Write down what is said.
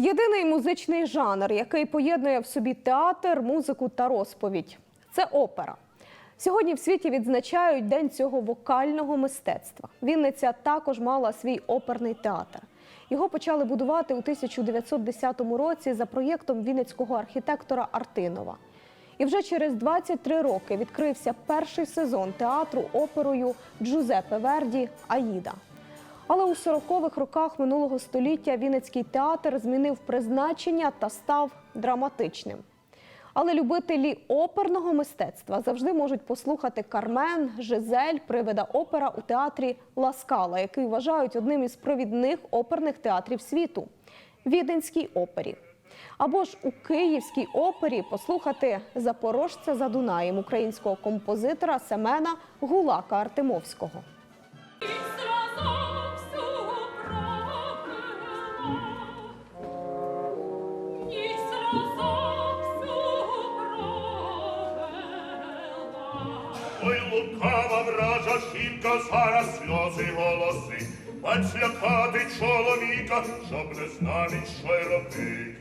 Єдиний музичний жанр, який поєднує в собі театр, музику та розповідь це опера. Сьогодні в світі відзначають День цього вокального мистецтва. Вінниця також мала свій оперний театр. Його почали будувати у 1910 році за проєктом вінницького архітектора Артинова. І вже через 23 роки відкрився перший сезон театру оперою Джузеппе Верді Аїда. Але у 40-х роках минулого століття Вінницький театр змінив призначення та став драматичним. Але любителі оперного мистецтва завжди можуть послухати Кармен, Жизель, привида опера у театрі Ласкала, який вважають одним із провідних оперних театрів світу Віденській опері. Або ж у Київській опері послухати Запорожця за Дунаєм українського композитора Семена Гулака Артемовського. Ой, лукава вража жінка, зараз сльози голоси, Бач лякати чоловіка, щоб не знав що й робить.